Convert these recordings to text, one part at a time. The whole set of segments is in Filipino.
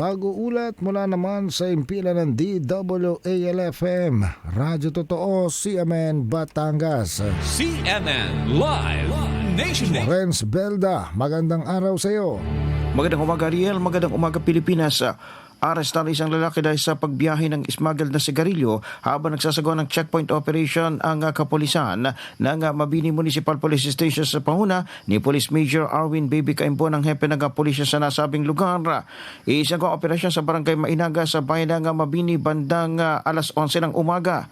Nag-uulat mula naman sa impila ng DWALFM, Radyo Totoo, CMN Batangas. CNN Live Nationwide. Renz Belda, magandang araw sa iyo. Magandang umaga Ariel, magandang umaga Pilipinas. Arestan isang lalaki dahil sa pagbiyahe ng smuggled na sigarilyo habang nagsasagawa ng checkpoint operation ang uh, kapulisan ng uh, Mabini Municipal Police Station sa pahuna ni Police Major Arwin Baby Caimbo ng hepe ng uh, pulisya sa nasabing lugar. Isagawa operasyon sa barangay Mainaga sa bayan ng Mabini bandang alas 11 ng umaga.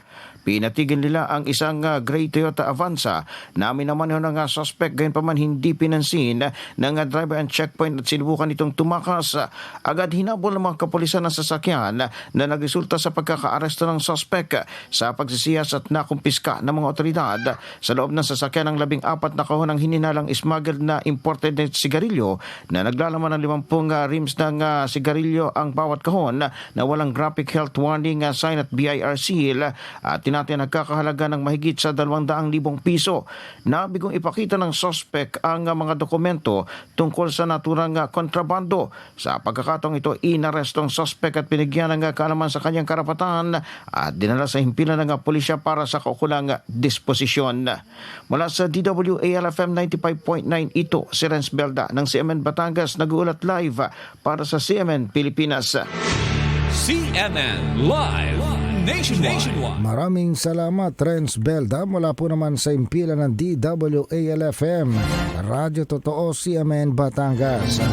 Pinatigil nila ang isang uh, gray Toyota Avanza. Namin naman yun ang uh, suspect gayon pa man hindi pinansin ng uh, driver and checkpoint at sinubukan itong tumakas. Agad hinabol ng mga kapulisan ng sasakyan na nagresulta sa pagkakaaresto ng suspect sa pagsisiyas at nakumpiska ng mga otoridad. Sa loob ng sasakyan ng labing apat na kahon ng hininalang smuggled na imported na sigarilyo na naglalaman ng 50 uh, rims ng uh, sigarilyo ang bawat kahon na walang graphic health warning uh, sign at BIR seal at tinatin nagkakahalaga ng mahigit sa 200,000 piso. Nabigong ipakita ng suspect ang mga dokumento tungkol sa naturang uh, kontrabando. Sa pagkakataong ito, inaresto ang suspect at binigyan ng uh, kaalaman sa kanyang karapatan at dinala sa himpilan ng uh, pulisya para sa kaukulang disposisyon. Mula sa DWALFM 95.9 ito si Renz Belda ng CMN Batangas nag-uulat live para sa CMN Pilipinas. CNN Live Nationwide. Maraming salamat, Renz Belda, mula po naman sa impila ng DWALFM, Radyo Totoo, CMN Batangas.